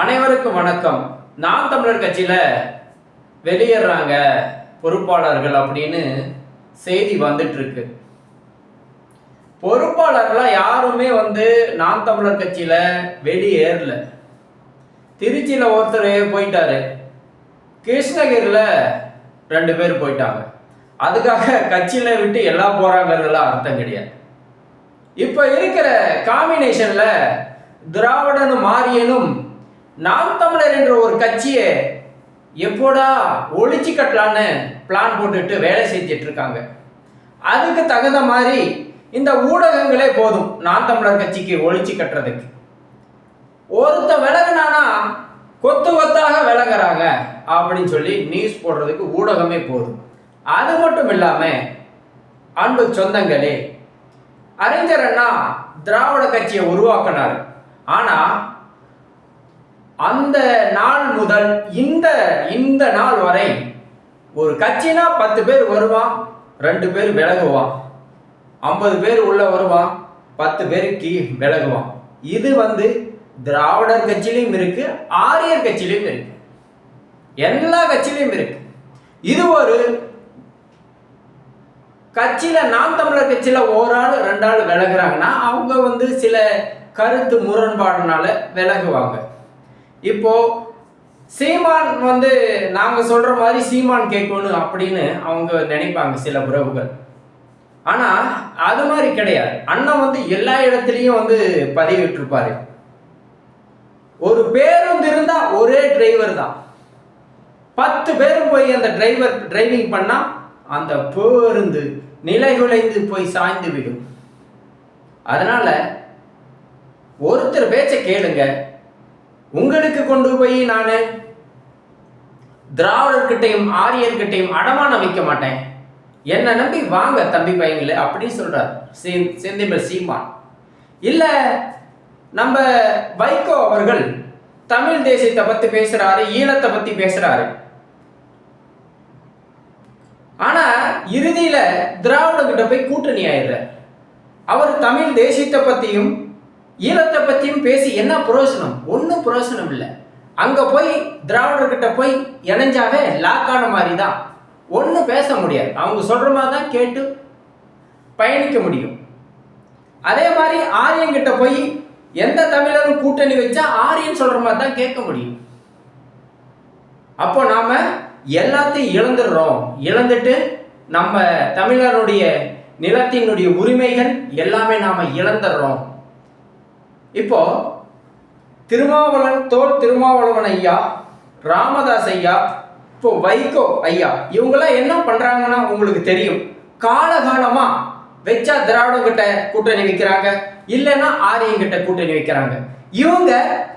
அனைவருக்கும் வணக்கம். நாம் தமிழர் கட்சியில் வெளியேறாங்க பொறுப்பாளர்கள் அப்படின்னு செய்தி வந்துட்டுருக்கு. பொறுப்பாளர்களாக யாருமே வந்து நாம் தமிழர் கட்சியில் வெளியேறல. திருச்சியில் ஒருத்தர் போயிட்டாரு. கிருஷ்ணகிரியில் ரெண்டு பேர் போயிட்டாங்க. அதுக்காக கட்சியில் விட்டு எல்லாம் போகிறாங்கிறதுலாம் அர்த்தம் கிடையாது. இப்போ இருக்கிற காம்பினேஷனில் திராவிடனும் மாரியனும் நாம் தமிழர் என்ற ஒரு கட்சியை எப்போடா ஒழிச்சு கட்டலான்னு பிளான் போட்டுட்டு வேலை செஞ்சிட்டு இருக்காங்க. அதுக்கு தகுந்த மாதிரி இந்த ஊடகங்களே போதும் நாம் தமிழர் கட்சிக்கு ஒழிச்சு கட்டுறதுக்கு. ஒருத்த விலகினானா கொத்து கொத்தாக விலகிறாங்க அப்படின்னு சொல்லி நியூஸ் போடுறதுக்கு ஊடகமே போதும். அது மட்டும் இல்லாமல் அன்பு சொந்தங்களே அறிஞர் அண்ணா திராவிட கட்சியை உருவாக்கினார். ஆனால் அந்த நாள் முதல் இந்த இந்த நாள் வரை ஒரு கட்சினா பத்து பேர் வருவான் ரெண்டு பேர் விலகுவான் ஐம்பது பேர் உள்ள வருவான் பத்து பேர் கீ விலகுவான் இது வந்து திராவிடர் கட்சியிலையும் இருக்கு ஆரியர் கட்சியிலையும் இருக்கு. எல்லா கட்சியிலையும் இருக்கு. இது ஒரு கட்சியில நாம் தமிழர் கட்சியில ஒரு ஆள் விலகுறாங்கன்னா அவங்க வந்து சில கருத்து முரண்பாடுனால விலகுவாங்க. இப்போ சீமான் வந்து நாங்க சொல்ற மாதிரி சீமான் கேட்கணும் அப்படின்னு அவங்க நினைப்பாங்க சில உறவுகள். ஆனா அது மாதிரி கிடையாது. அண்ணன் வந்து எல்லா இடத்துலையும் வந்து பதிவிட்டிருப்பாரு. ஒரு பேருந்து இருந்தா ஒரே டிரைவர் தான். பத்து பேரும் போய் அந்த டிரைவர் டிரைவிங் பண்ணா அந்த பேருந்து நிலைகுலைந்து போய் சாய்ந்து விடும். அதனால ஒருத்தர் பேச்சை கேளுங்க. உங்களுக்கு கொண்டு போய் நான் திராவிடர்கிட்டையும் ஆரியர்கிட்டையும் அடமானம் வைக்க மாட்டேன். என்னை நம்பி வாங்க தம்பி பையங்களே அப்படின்னு சொல்றார். செ- செந்திமல் சீமான். இல்ல நம்ம வைகோ அவர்கள் தமிழ் தேசியத்தை பத்தி பேசுறாரு ஈழத்தை பத்தி பேசுறாரு. ஆனா இறுதியில திராவிட கிட்ட போய் கூட்டணி ஆயிடுற அவர் தமிழ் தேசியத்தை பத்தியும் ஈழத்தை பற்றியும் பேசி என்ன புரோசனம்? ஒன்றும் புரோசனம் இல்லை. அங்கே போய் திராவிடர்கிட்ட போய் இணைஞ்சாவே லாக்கான மாதிரி தான் ஒன்றும் பேச முடியாது. அவங்க சொல்கிற மாதிரி தான் கேட்டு பயணிக்க முடியும். அதே மாதிரி ஆரியன்கிட்ட போய் எந்த தமிழரும் கூட்டணி வச்சா ஆரியன் சொல்கிற மாதிரி தான் கேட்க முடியும். அப்போ நாம் எல்லாத்தையும் இழந்துடுறோம். இழந்துட்டு நம்ம தமிழருடைய நிலத்தினுடைய உரிமைகள் எல்லாமே நாம் இழந்துடுறோம். இப்போ திருமாவளவன் தோல் திருமாவளவன் ஐயா ராமதாஸ் ஐயா இப்போ வைகோ ஐயா இவங்கெல்லாம் என்ன பண்றாங்கன்னா உங்களுக்கு தெரியும். காலகாலமா வெச்சா திராவிடம் கிட்ட கூட்டணி வைக்கிறாங்க இல்லைன்னா ஆரியம் கிட்ட கூட்டணி வைக்கிறாங்க. இவங்க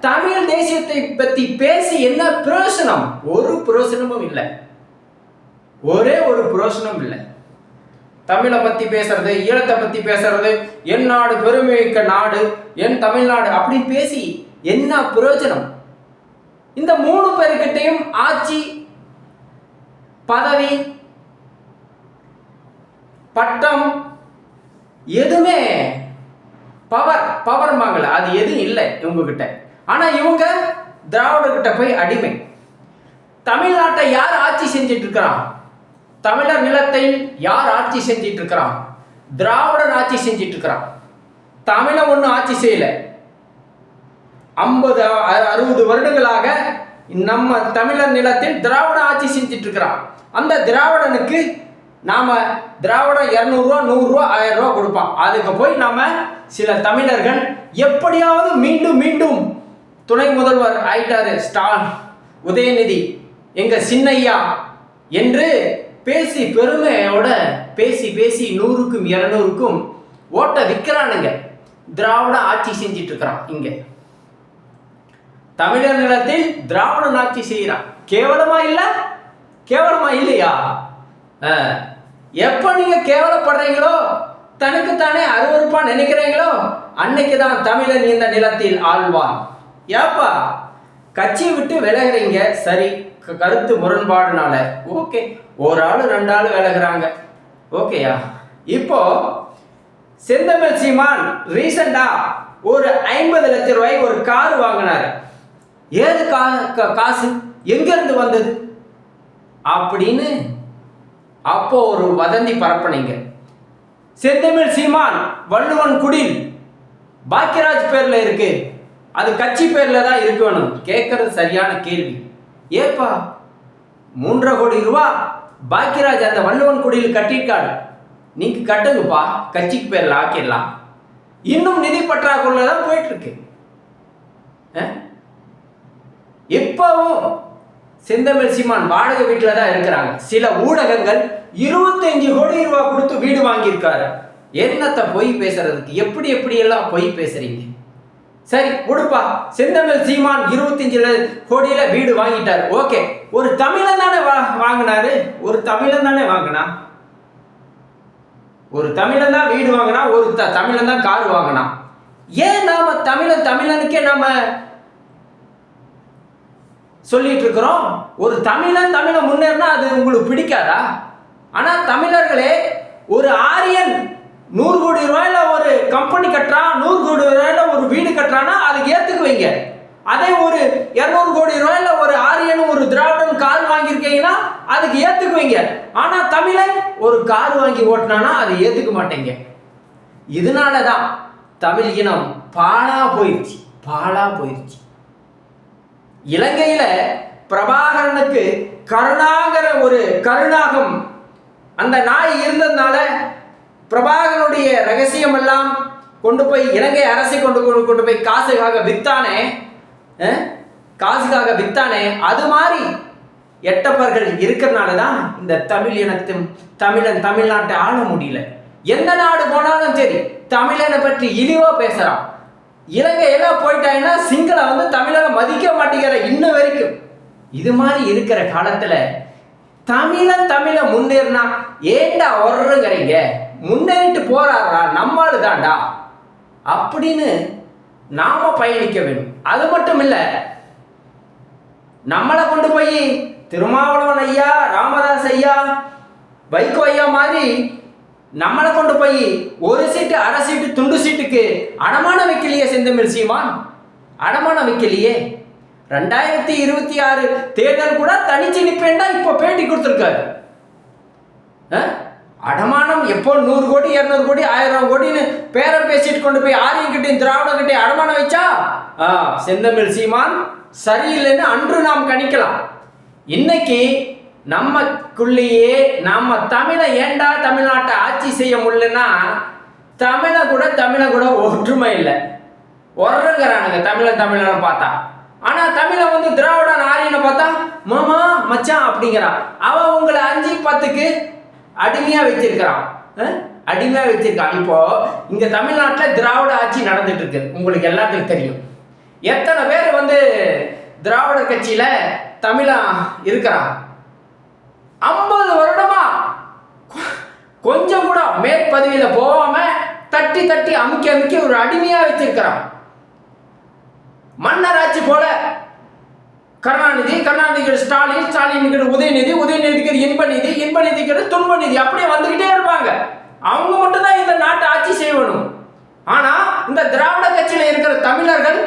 தமிழ் தேசியத்தை பத்தி பேசி என்ன பிரயோசனம்? ஒரு பிரயோசனமும் இல்லை. ஒரே ஒரு பிரயோசனம் இல்லை. தமிழை பத்தி பேசுறது ஈழத்தை பத்தி பேசுறது என் நாடு பெருமைமிக்க நாடு என் தமிழ்நாடு அப்படி பேசி என்ன பிரயோஜனம்? இந்த மூணு பேருக்கிட்டையும் ஆட்சி பதவி பட்டம் எதுவுமே பவர் பவர் மாங்கல அது எதுவும் இல்லை இவங்க கிட்ட ஆனா இவங்க திராவிட கிட்ட போய் அடிமை. தமிழ்நாட்டை யார் ஆட்சி செஞ்சிட்டு இருக்கிறான்? தமிழர் நிலத்தை யார் ஆட்சி செஞ்சிட்டு இருக்கிறான் திராவிடன் ஆட்சி செஞ்சிட்டு இருக்கிறான் தமிழன் ஒன்றும் ஆட்சி செய்யல. ஐம்பது அறுபது வருடங்களாக நம்ம தமிழர் நிலத்தில் திராவிட ஆட்சி செஞ்சிட்டு இருக்கிறான் அந்த திராவிடனுக்கு நாம திராவிடம் இரநூறுவா நூறுரூவா ஆயிரம் ரூபா கொடுப்பான். அதுக்கு போய் நாம சில தமிழர்கள் எப்படியாவது மீண்டும் மீண்டும் துணை முதல்வர் ஆயிட்டாரு ஸ்டாலின் உதயநிதி எங்க சின்னையா என்று பேசி பெருமையோட பேசி பேசி நூறுக்கும் இரநூறுக்கும் ஓட்ட விற்கிறானுங்க திராவிட ஆட்சி செஞ்சிட்டு இருக்கிறான் இங்க. தமிழர் நிலத்தில் திராவிடன் ஆட்சி செய்கிறான். கேவலமா இல்ல? கேவலமா இல்லையா? எப்ப நீங்க கேவலப்படுறீங்களோ? தனக்குத்தானே அருவறுப்பா நினைக்கிறீங்களோ? அன்னைக்கு தான் தமிழன் இந்த நிலத்தில் ஆழ்வான் ஏப்பா கட்சியை விட்டு விலகிறீங்க. சரி கருத்து முரண்பாடுனால. ஓகே. ஒரு ஆள் ரெண்டு ஆள் விலகிறாங்க. ஓகேயா? இப்போ செந்தமிழ் சீமான் ரீசண்டா ஒரு ஐம்பது லட்சம் ரூபாய் ஒரு கார் வாங்கினார். ஏது கா காசு? எங்கேருந்து வந்தது? அப்படின்னு அப்போ ஒரு வதந்தி பரப்பினீங்க. செந்தமிழ் சீமான் வள்ளுவன் குடில். பாக்கியராஜ் பேர்ல இருக்கு. அது கட்சி பேர்ல தான் இருக்கணும். கேட்கறது சரியான கேள்வி. ஏப்பா? மூன்றரை கோடி ரூபா பாக்கியராஜ் அந்த வள்ளுவன் குடியில் கட்டியிருக்காரு. நீங்க கட்டுங்கப்பா. கட்சிக்கு பேரில் ஆக்கிடலாம். இன்னும் நிதி பற்றாக்குள்ள தான் போயிட்டு இருக்கு இப்பவும் செந்தமிழ் சீமான் வாடகை வீட்டில் தான் இருக்கிறாங்க. சில ஊடகங்கள் இருபத்தஞ்சு கோடி ரூபா கொடுத்து வீடு வாங்கியிருக்காரு. என்னத்தை பொய் பேசுறதுக்கு? எப்படி எப்படி எல்லாம் பொய் பேசுறீங்க? சரி கொடுப்பா செந்தமிழ் சீமான் இருபத்தஞ்சு கோடியில வீடு வாங்கிட்டார். ஓகே. ஒரு தமிழன் தானே வா வாங்கினாரு? ஒரு தமிழன் தானே வாங்கினா? ஒரு தமிழன் தான் வீடு வாங்கினா ஒரு த தமிழன் தான் கார் வாங்கினா. ஏன் நாம தமிழன் தமிழனுக்கே நாம சொல்லிட்டு இருக்கிறோம்? ஒரு தமிழன் தமிழை முன்னேறினா அது உங்களுக்கு பிடிக்காதா? ஆனா தமிழர்களே ஒரு ஆரியன் நூறு கோடி ரூபாயில ஒரு கம்பெனி கட்டுறான் நூறு கோடி ரூபாயில ஒரு வீடு கட்டுறான்னா அதுக்கு ஏத்துக்குவீங்க. அதே ஒரு இரநூறு கோடி ரூபாயில ஒரு ஆரியனும் ஒரு திராவிடன் கார் வாங்கியிருக்கீங்கன்னா அதுக்கு ஏத்துக்குவீங்க. ஆனா தமிழன் ஒரு கார் வாங்கி ஓட்டினானா அதை ஏத்துக்க மாட்டேங்க. இதனால தான் தமிழ் இனம் பாழா போயிடுச்சு பாழா போயிடுச்சு இலங்கையில பிரபாகரனுக்கு கருணாகர ஒரு கருணாகம் அந்த நாய் இருந்ததுனால பிரபாகரனுடைய ரகசியம் எல்லாம் கொண்டு போய் இலங்கை அரசை கொண்டு கொண்டு கொண்டு போய் காசுக்காக வித்தானே காசுக்காக வித்தானே அது மாதிரி எட்டப்பர்கள் இருக்கிறனால தான் இந்த தமிழ் இனத்தும் தமிழன் தமிழ்நாட்டை ஆள முடியல. எந்த நாடு போனாலும் சரி தமிழனை பற்றி இழிவா பேசுறான். இலங்கை எல்லாம் போயிட்டாங்கன்னா சிங்கள வந்து தமிழனை மதிக்க மாட்டேங்கிற இன்ன வரைக்கும். இது மாதிரி இருக்கிற காலத்துல தமிழன் தமிழ முன்னேறினா ஏண்டா ஒர்றங்கிறீங்க முன்னேறிட்டு போறாரா? நம்மாளு தாண்டா அப்படின்னு நாம பயணிக்க வேண்டும். அது மட்டும் இல்லை நம்மளை கொண்டு போய் திருமாவளவன் ஐயா ராமதாஸ் ஐயா வைகோ ஐயா மாதிரி நம்மளை கொண்டு போய் ஒரு சீட்டு அரை சீட்டு துண்டு சீட்டுக்கு அடமானம் வைக்கலையே செந்தமிழ் சீமான்? அடமானம் வைக்கலையே. ரெண்டாயிரத்தி இருபத்தி ஆறு தேர்தல் கூட தனிச்சு நிற்பேன்டா இப்போ பேட்டி கொடுத்துருக்காரு. அடமானம் எப்போ நூறு கோடி இரநூறு கோடி ஆயிரம் கோடின்னு பேரம் பேசிட்டு கொண்டு போய் ஆரியங்கிட்டையும் திராவிடங்கிட்டையும் அடமானம் வச்சா? ஆ, செந்தமிழ் சீமான் சரியில்லைன்னு அன்று நாம் கணிக்கலாம். இன்னைக்கு நமக்குள்ளேயே நம்ம தமிழை ஏண்டா தமிழ்நாட்டை ஆட்சி செய்ய முடியலன்னா தமிழை கூட தமிழை கூட ஒற்றுமை இல்லை. உறங்குறானுங்க தமிழை தமிழனை பார்த்தா. ஆனால் தமிழை வந்து திராவிடன் ஆரியனை பார்த்தா மாமா மச்சான் அப்படிங்கிறான். அவன் உங்களை அஞ்சு பத்துக்கு அடிமையாக வச்சிருக்கிறான் அடிமையாக வச்சிருக்கான் இப்போ இங்க தமிழ்நாட்டில் திராவிட ஆட்சி நடந்துட்டு இருக்கு உங்களுக்கு எல்லாத்துக்கும் தெரியும். எத்தனை பேர் வந்து திராவிட கட்சியில தமிழா இருக்கிறான் ஐம்பது வருடமா கொஞ்சம் கூட மேற்பதவியில போகாம தட்டி தட்டி அமுக்கி அமுக்கி ஒரு அடிமையா வச்சிருக்கிறான் மன்னராட்சி போல கருணாநிதி கருணாநிதிக்கு ஸ்டாலின் ஸ்டாலினுக்கு உதயநிதி உதயநிதிக்கு இன்பநிதி இன்பநிதிக்கு துன்பநிதி. அப்படியே வந்துகிட்டே இருப்பாங்க. அவங்க மட்டும்தான் இந்த நாட்டை ஆட்சி செய்யணும். ஆனா இந்த திராவிட கட்சியில இருக்கிற தமிழர்கள்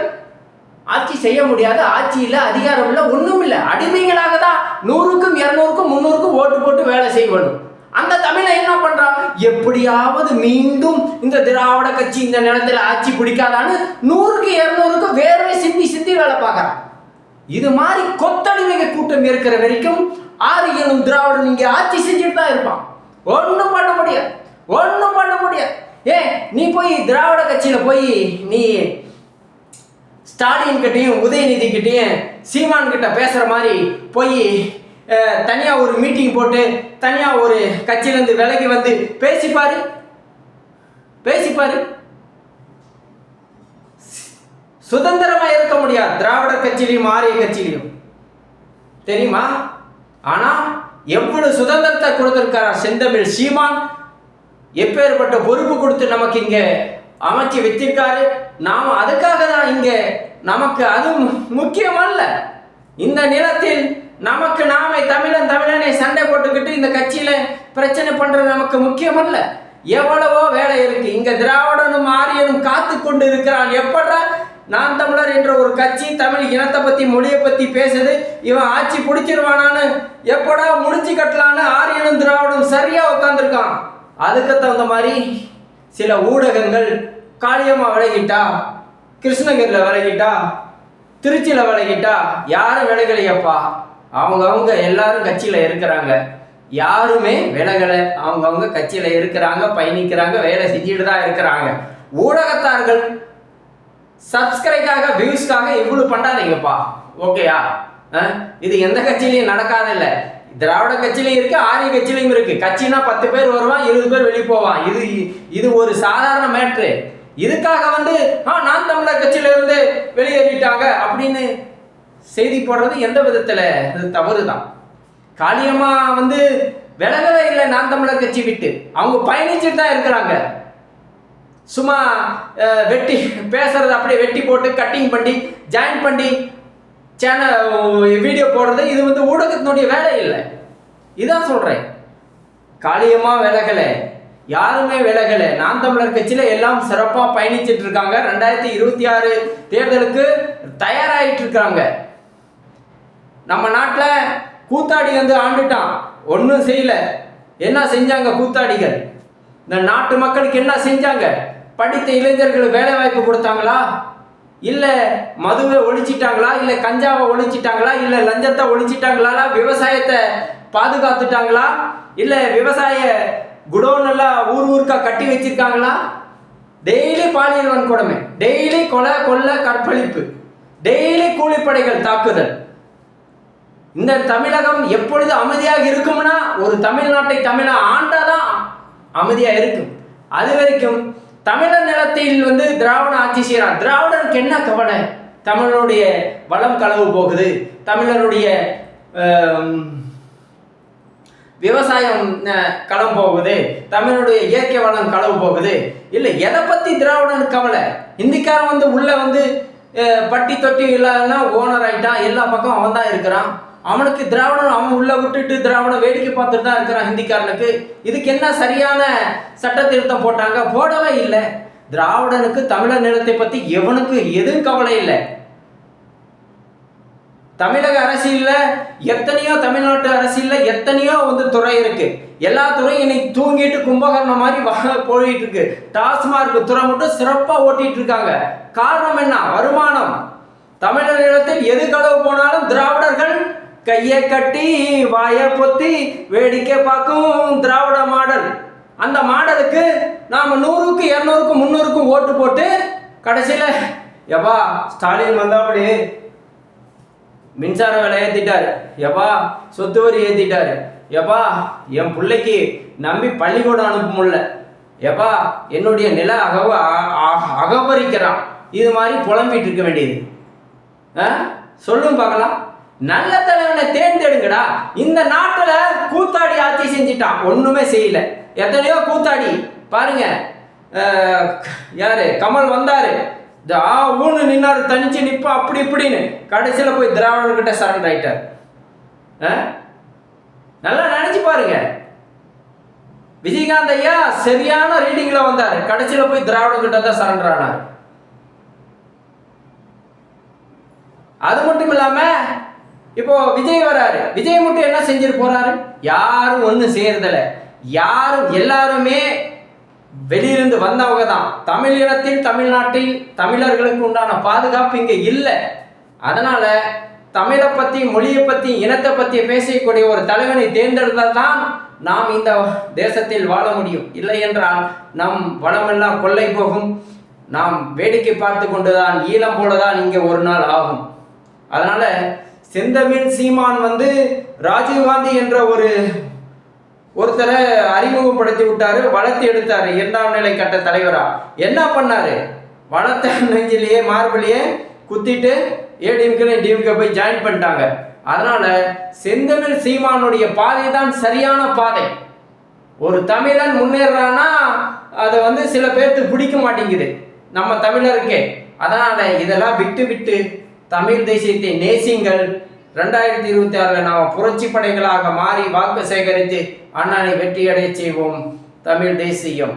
ஆட்சி செய்ய முடியாது. ஆட்சி அதிகாரம் இல்லை ஒன்றும் இல்லை. அடிமைகளாக தான் நூறுக்கும் இரநூறுக்கும் முந்நூறுக்கும் ஓட்டு போட்டு வேலை செய்வணும். அந்த தமிழை என்ன பண்றான் எப்படியாவது மீண்டும் இந்த திராவிட கட்சி இந்த நிலத்தில் ஆட்சி பிடிக்காதான்னு நூறுக்கு இரநூறுக்கு வேர்வை சிந்தி சிந்தி வேலை பார்க்கறான் இது மாதிரி கொத்தடிமைக கூட்டம் இருக்கிற வரைக்கும் ஆரியனும் திராவிடன் இங்க ஆட்சி செஞ்சுட்டு தான் இருப்பான். ஒன்றும் பண்ண முடியாது. ஒன்றும் பண்ண முடியாது. ஏ நீ போய் திராவிட கட்சியில போய் நீ ஸ்டாலின் கிட்டையும் உதயநிதி கிட்டையும் சீமான் கிட்ட பேசுற மாதிரி போய் தனியாக தனியா ஒரு மீட்டிங் போட்டு தனியா ஒரு கட்சியிலேருந்து விலகி வந்து பேசிப்பாரு. பேசிப்பாரு. சுதந்திரமா இருக்க முடியாது. திராவிட கட்சியிலையும் ஆரிய கட்சியிலையும். தெரியுமா? ஆனா எவ்வளவு சுதந்திரத்தை கொடுத்திருக்கிறார் செந்தமிழ் சீமான்? எப்பேற்பட்ட பொறுப்பு கொடுத்து நமக்கு இங்க அமைச்சு வச்சிருக்காரு நாம அதுக்காக தான் இங்க நமக்கு அது முக்கியம் முக்கியமல்ல. இந்த நிலத்தில் நமக்கு நாமே தமிழன் தமிழனை சண்டை போட்டுக்கிட்டு இந்த கட்சியில பிரச்சனை பண்றது நமக்கு முக்கியமல்ல. எவ்வளவோ வேலை இருக்கு. இங்க திராவிடனும் ஆரியனும் காத்து கொண்டு இருக்கிறான். எப்படா நான் தமிழர் என்ற ஒரு கட்சி தமிழ் இனத்தை பத்தி மொழியை பத்தி பேசுது. இவன் ஆட்சி பிடிச்சிருவானான்னு எப்படா முடிச்சு கட்டலான்னு ஆரியனும் திராவிடம் சரியா உட்காந்துருக்கான் அதுக்கு தகுந்த மாதிரி சில ஊடகங்கள் காளியம்மா விலகிட்டா கிருஷ்ணகிரியில் விலகிட்டா திருச்சியில் விலகிட்டா யாரும் விலகலையப்பா. அவங்க அவங்க எல்லாரும் கட்சியில் இருக்கிறாங்க. யாருமே விலகலை. அவங்கவுங்க கட்சியில் இருக்கிறாங்க பயணிக்கிறாங்க வேலை செஞ்சுட்டு தான் இருக்கிறாங்க. ஊடகத்தார்கள் சப்ஸ்கிரைக்காக வியூஸ்க்காக இவ்வளவு பண்ணாதீங்கப்பா. ஓகேயா இது எந்த கட்சியிலையும் நடக்காதில்ல திராவிட கட்சியிலையும் இருக்கு ஆரிய கட்சியிலையும் இருக்கு. கட்சினா பத்து பேர் வருவான் இருபது பேர் வெளியே போவான். இது இது ஒரு சாதாரண மேட்ரு இதுக்காக வந்து ஆ நான் தமிழர் கட்சியில இருந்து வெளியேறிட்டாங்க அப்படின்னு செய்தி போடுறது எந்த விதத்துல? இது தவறு தான் காளியம்மா வந்து விலகவே இல்லை நான் தமிழர் கட்சி விட்டு. அவங்க பயணிச்சுட்டு தான் இருக்கிறாங்க. சும்மா வெட்டி பேசுறது அப்படியே வெட்டி போட்டு கட்டிங் பண்ணி ஜாயின் பண்ணி சேனல் வீடியோ போடுறது இது வந்து ஊடகத்தினுடைய வேலை இல்லை. இதான் சொல்கிறேன் காளியம்மா விலகலை. யாருமே விலகலை. நான் தமிழர் கட்சியில் எல்லாம் சிறப்பாக பயணிச்சுட்டு இருக்காங்க. ரெண்டாயிரத்தி இருபத்தி ஆறு தேர்தலுக்கு தயாராகிட்டு இருக்காங்க. நம்ம நாட்டில் கூத்தாடி வந்து ஆண்டுட்டான். ஒன்றும் செய்யல. என்ன செஞ்சாங்க கூத்தாடிகள்? இந்த நாட்டு மக்களுக்கு என்ன செஞ்சாங்க? படித்த இளைஞர்களுக்கு வேலை வாய்ப்பு கொடுத்தாங்களா? இல்லை மதுவை ஒழிச்சிட்டாங்களா? இல்லை கஞ்சாவை ஒழிச்சிட்டாங்களா? இல்லை லஞ்சத்தை ஒழிச்சிட்டாங்களா விவசாயத்தை பாதுகாத்துட்டாங்களா? இல்லை விவசாய குடோன் எல்லாம் ஊர் ஊருக்கா கட்டி வச்சிருக்காங்களா? டெய்லி பாலியல் வன்கொடுமை டெய்லி கொலை கொல்ல கற்பழிப்பு டெய்லி கூலிப்படைகள் தாக்குதல். இந்த தமிழகம் எப்பொழுது அமைதியாக இருக்கும்னா ஒரு தமிழ்நாட்டை தமிழா ஆண்டாதான் அமைதியாக இருக்கும். அது வரைக்கும் தமிழர் நிலத்தில் வந்து திராவிட ஆட்சி செய்கிறான் திராவிடனுக்கு என்ன கவலை? தமிழருடைய வளம் களவு போகுது. தமிழருடைய விவசாயம் களம் போகுது. தமிழுடைய இயற்கை வளம் களவு போகுது. இல்லை எதை பற்றி திராவிடனுக்கு கவலை? இந்திக்காரன் வந்து உள்ளே வந்து பட்டி தொட்டி இல்லாதனா ஓனர் ஆகிட்டான் எல்லா பக்கம் அவன் தான் இருக்கிறான். அவனுக்கு திராவிடம் அவன் உள்ள விட்டுட்டு திராவிடம் வேடிக்கை பார்த்துட்டு தான் இருக்கிறான் ஹிந்திக்காரனுக்கு. இதுக்கு என்ன சரியான சட்ட திருத்தம் போட்டாங்க? போடவே இல்லை. திராவிடனுக்கு தமிழர் நிலத்தை பற்றி எவனுக்கு எதுவும் கவலை இல்லை. தமிழக அரசியல்ல எத்தனையோ தமிழ்நாட்டு அரசியல்ல எத்தனையோ வந்து துறை இருக்கு. எல்லா துறையும் இன்னைக்கு தூங்கிட்டு கும்பகர்ணம் மாதிரி போயிட்டு இருக்கு. டாஸ்மார்க் துறை மட்டும் சிறப்பா ஓட்டிட்டு இருக்காங்க. காரணம் என்ன? வருமானம். தமிழர் நிலத்தில் எது களவு போனாலும் திராவிடர்கள் கையை கட்டி வாயை பொத்தி வேடிக்கை பார்க்கும் திராவிட மாடல். அந்த மாடலுக்கு நாம நூறுக்கு இரநூறுக்கு முன்னூறுக்கும் ஓட்டு போட்டு கடைசியில எப்பா ஸ்டாலின் வந்தாப்படி. மின்சார விலை ஏற்றிட்டாரு எப்பா சொத்து வரி ஏற்றிட்டாரு எப்பா என் பிள்ளைக்கு நம்பி பள்ளிக்கூடம் அனுப்ப முடியல. எப்பா என்னுடைய நில அகவ அகபரிக்கிறான் இது மாதிரி புலம்பிட்டு இருக்க வேண்டியது. ஆ? சொல்லும் பார்க்கலாம். நல்ல தலைவனை தேர்ந்தெடுங்கடா. இந்த நாட்டில் கூத்தாடி ஆட்சி செஞ்சிட்டான். ஒன்றுமே செய்யல. எத்தனையோ கூத்தாடி. பாருங்க. யாரு? கமல் வந்தாரு. ஆ ஊன்னு நின்னாரு தனிச்சு நிற்பா அப்படி இப்படின்னு. கடைசியில் போய் திராவிடர்கிட்ட சரண்டர் ஆயிட்டார். ஆ? நல்லா நினைச்சு பாருங்க. விஜயகாந்த் ஐயா சரியான ரீடிங்ல வந்தார். கடைசியில் போய் திராவிடர்கிட்ட தான் சரண்டர் ஆனார். அது மட்டும் இல்லாமல் இப்போ விஜய் வராரு. விஜய் மட்டும் என்ன செஞ்சுட்டு போறாரு? யாரும் ஒன்றும் செய்யறதில்ல. யாரும் எல்லாருமே வெளியிலிருந்து வந்தவங்க தான். தமிழ் இனத்தில் தமிழ்நாட்டில் தமிழர்களுக்கு உண்டான பாதுகாப்பு இங்க இல்லை. அதனால தமிழை பத்தி மொழியை பத்தி இனத்தை பத்தி பேசக்கூடிய ஒரு தலைவனை தேர்ந்தெடுத்தால் தான் நாம் இந்த தேசத்தில் வாழ முடியும். இல்லை என்றால் நம் வளமெல்லாம் கொள்ளை போகும். நாம் வேடிக்கை பார்த்து கொண்டுதான் ஈழம் போலதான் இங்கே ஒரு நாள் ஆகும். அதனால செந்தமிழ் சீமான் வந்து ராஜீவ்காந்தி என்ற ஒரு ஒருத்தரை அறிமுகப்படுத்தி விட்டாரு வளர்த்து எடுத்தாரு. இரண்டாம் நிலை கட்ட தலைவரா. என்ன பண்ணாரு? வளர்த்த நெஞ்சிலேயே மார்பிலேயே குத்திட்டு ஏடிஎம்கே டிஎம்கே போய் ஜாயின் பண்ணிட்டாங்க. அதனால செந்தமிழ் சீமானுடைய பாதை தான் சரியான பாதை. ஒரு தமிழன் முன்னேறானா அதை வந்து சில பேர்த்து பிடிக்க மாட்டேங்குது. நம்ம தமிழருக்கே. அதனால இதெல்லாம் விட்டு விட்டு தமிழ் தேசியத்தை நேசிங்கள் ரெண்டாயிரத்தி இருபத்தி ஆறில் நாம் புரட்சி படைகளாக மாறி வாக்கு சேகரித்து அண்ணனை வெற்றியடைய செய்வோம் தமிழ் தேசியம்.